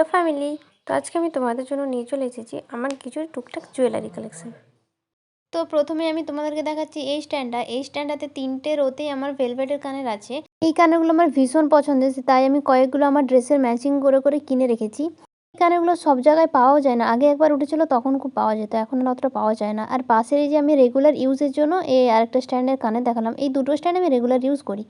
Hello family, তো আজকে আমি তোমাদের জন্য নিয়ে চলে এসেছি আমার কিছু টুকটাক জুয়েলারি কালেকশন তো প্রথমে আমি তোমাদেরকে দেখাচ্ছি এই স্ট্যান্ডটা এই স্ট্যান্ডটাতে তিনটে রোতেই আমার ভেলভেটের কানের আছে। এই কানেরগুলো আমার ভীষণ পছন্দের, তাই আমি কয়েকগুলো আমার ড্রেসের ম্যাচিং করে করে কিনে রেখেছি। এই কানেরগুলো সব জায়গায় পাওয়াও যায় না। আগে একবার উঠেছিল, তখন খুব পাওয়া যেত, এখন আর অতটা পাওয়া যায় না। আর পাশের এই যে আমি রেগুলার ইউজের জন্য এই আরেকটা স্ট্যান্ডের কানে দেখালাম। এই দুটো স্ট্যান্ড আমি রেগুলার ইউজ করি।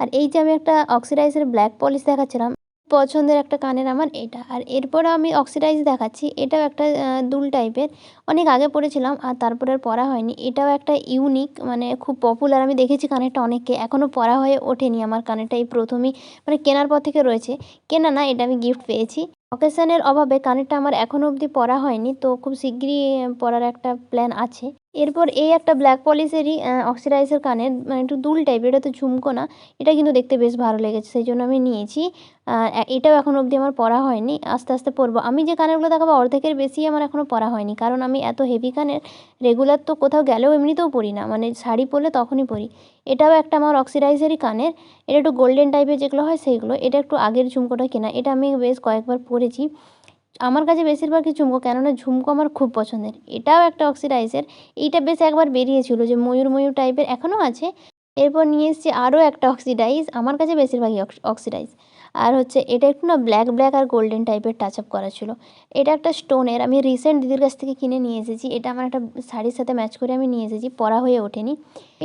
আর এই যে আমি একটা অক্সিডাইজের ব্ল্যাক পলিশ দেখাচ্ছিলাম পছন্দের একটা কানের আমার এটা। আর এরপরে আমি অক্সিডাইজ দেখাচ্ছি, এটাও একটা দুল টাইপের অনেক আগে পড়েছিলাম আর তারপরে আর পরা হয়নি। এটাও একটা ইউনিক মানে খুব পপুলার আমি দেখেছি কানেরটা অনেককে। এখনও পরা হয়ে ওঠেনি আমার কানেরটা, এই প্রথমেই মানে কেনার পর থেকে রয়েছে। কেনা না, এটা আমি গিফট পেয়েছি। অকেশনের অভাবে কানেরটা আমার এখনও অবধি পরা হয়নি, তো খুব শিগগিরই পরার একটা প্ল্যান আছে। এরপর এই একটা ব্ল্যাক পলিশেরই অক্সিডাইজের কানের মানে একটু দুল টাইপ এটা তো ঝুমকো না, এটা কিন্তু দেখতে বেশ ভালো লেগেছে, সেই জন্য আমি নিয়েছি। এটাও এখন অবধি আমার পরা হয়নি, আস্তে আস্তে পরবো আমি যে কানেরগুলো দেখাবো, অর্ধেকের বেশি আমার এখনও পরা হয়নি, কারণ আমি এত হেভি কানের রেগুলার তো কোথাও গেলেও এমনিতেও পরি না মানে শাড়ি পরলে তখনই পরি। এটাও একটা আমার অক্সিডাইজারি কানের। এটা একটু গোল্ডেন টাইপের যেগুলো হয় সেইগুলো। এটা একটু আগের ঝুমকোটা কেনা। এটা আমি বেশ কয়েকবার পরেছি। আমার কাছে বেশিরভাগই ঝুমকো, কেননা ঝুমকো আমার খুব পছন্দের। এটাও একটা অক্সিডাইজার এইটা বেশ একবার বেরিয়েছিল যে ময়ূর ময়ূর টাইপের এখনও আছে। এরপর নিয়ে এসেছি আরও একটা অক্সিডাইজ আমার কাছে বেশিরভাগই অক্সিডাইজ আর হচ্ছে এটা একটু না ব্ল্যাক ব্ল্যাক আর গোল্ডেন টাইপের টাচ আপ করা ছিল। এটা একটা স্টোনের আমি রিসেন্ট দিদির কাছ থেকে কিনে নিয়ে এসেছি। এটা আমার একটা শাড়ির সাথে ম্যাচ করে আমি নিয়ে এসেছি, পরা হয়ে ওঠেনি।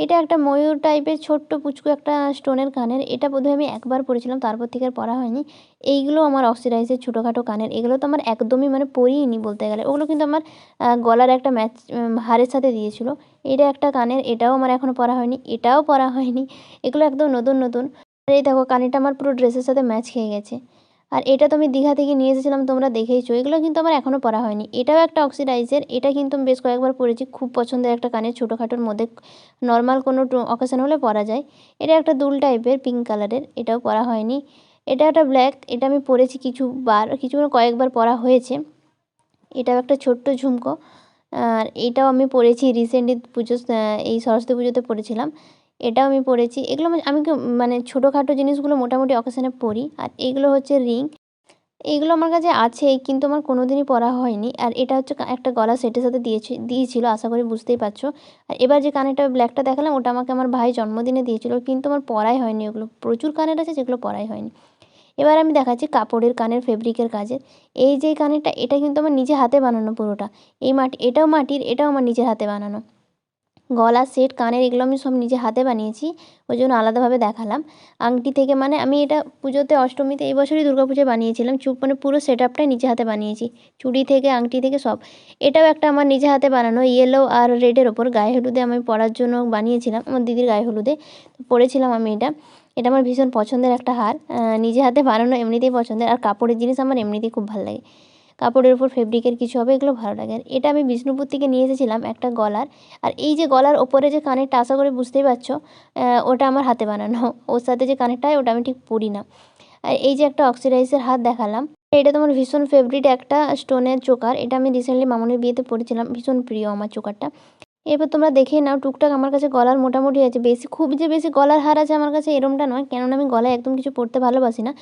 এটা একটা ময়ূর টাইপের ছোট্ট পুচকু একটা স্টোনের কানের, এটা বোধহয় আমি একবার পরেছিলাম, তারপর থেকে আর পরা হয়নি। এইগুলো আমার অক্সিডাইজের ছোটোখাটো কানের, এগুলো তো আমার একদমই মানে পরিইনি বলতে গেলে। ওগুলো কিন্তু আমার গলার একটা ম্যাচ হারের সাথে দিয়েছিল। এটা একটা কানের, এটাও আমার এখনও পরা হয়নি, এটাও পরা হয়নি। এগুলো একদম নতুন নতুন। আর এই দেখো কানেরটা আমার পুরো ড্রেসের সাথে ম্যাচ খেয়ে গেছে। আর এটা তো আমি দীঘা থেকে নিয়ে এসেছিলাম, তোমরা দেখেইছো। এগুলো কিন্তু আমার এখনও পরা হয়নি। এটাও একটা অক্সিডাইজের এটা কিন্তু আমি বেশ কয়েকবার পরেছি। খুব পছন্দের একটা কানের ছোটোখাটোর মধ্যে। নর্মাল কোনো অকেশন হলে পরা যায়। এটা একটা দুল টাইপের পিঙ্ক কালারের এটাও পরা হয়নি। এটা একটা ব্ল্যাক এটা আমি পরেছি কিছু বার কিছু কয়েকবার পরা হয়েছে। এটাও একটা ছোট্ট ঝুমকো। আর এটাও আমি পরেছি রিসেন্টলি পুজো এই সরস্বতী পুজোতে পরেছিলাম। এটাও আমি পরেছি এগুলো আমি মানে ছোটোখাটো জিনিসগুলো মোটামুটি অকেশনে পরি আর এইগুলো হচ্ছে রিং। এইগুলো আমার কাছে আছে, কিন্তু আমার কোনো দিনই পরা হয়নি। আর এটা হচ্ছে একটা গলা সেটের সাথে দিয়েছি, দিয়েছিল, আশা করি বুঝতেই পারছ। আর এবার যে কানেরটা ব্ল্যাকটা দেখালাম, ওটা আমাকে আমার ভাই জন্মদিনে দিয়েছিল, কিন্তু আমার পরাই হয়নি ওগুলো। প্রচুর কানের আছে, যেগুলো পরাই হয়নি। এবার আমি দেখাচ্ছি কাপড়ের কানের ফেব্রিকের কাজের এই যে কানেরটা, এটা কিন্তু আমার নিজে হাতে বানানো পুরোটা। এই মাটি, এটাও মাটির, এটাও আমার নিজের হাতে বানানো। গলা, সেট, কানের এগুলো আমি সব নিজে হাতে বানিয়েছি, ওই জন্য আলাদাভাবে দেখালাম। আংটি থেকে মানে আমি এটা পুজোতে অষ্টমীতে এই বছরই পুজোয় বানিয়েছিলাম, চুপ মানে পুরো সেট আপটাই নিজে হাতে বানিয়েছি, চুড়ি থেকে, আংটি থেকে সব। এটাও একটা আমার নিজে হাতে বানানো ইয়েলো আর রেডের ওপর, গায়ে হলুদে আমি পরার জন্য বানিয়েছিলাম, আমার দিদির গায়ে হলুদে পরেছিলাম আমি এটা। এটা আমার ভীষণ পছন্দের একটা হার নিজে হাতে বানানো এমনিতেই পছন্দের, আর কাপড়ের জিনিস আমার এমনিতেই খুব ভালো লাগে। কাপড়ের উপর ফেব্রিকের কিছু হবে, এগুলো ভালো লাগে। আর এটা আমি বিষ্ণুপুর থেকে নিয়ে এসেছিলাম একটা গলার। আর এই যে গলার ওপরে যে কানেরটা, আশা করে বুঝতেই পারছ ওটা আমার হাতে বানানো। ওর সাথে যে কানেরটা হয়, ওটা আমি ঠিক পরি না। আর এই যে একটা অক্সিডাইজের হাত দেখালাম, এটা তোমার ভীষণ ফেভারিট একটা স্টোনের চোকার। এটা আমি রিসেন্টলি মামনের বিয়েতে পরেছিলাম, ভীষণ প্রিয় আমার চোকারটা। এবার তোমরা দেখে নাও, টুকটাক আমার কাছে গলার মোটামুটি আছে। বেশি খুব যে বেশি গলার হার আছে আমার কাছে এরমটা নয়, কেননা আমি গলায় একদম কিছু পরতে ভালোবাসি না।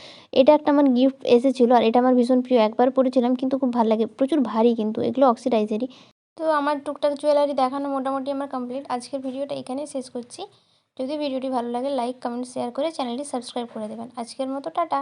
এটা একটা আমার গিফট এসেছিল আর এটা আমার ভীষণ প্রিয়। একবার পরেছিলাম কিন্তু খুব ভালো লাগে, প্রচুর ভারী কিন্তু, এগুলো অক্সিডাইজেরই তো আমার টুকটাক জুয়েলারি দেখানো মোটামুটি আমার কমপ্লিট আজকের ভিডিওটা এখানেই শেষ করছি। যদি ভিডিওটি ভালো লাগে লাইক কমেন্ট শেয়ার করে চ্যানেলটি সাবস্ক্রাইব করে দেবেন। আজকের মতো টাটা।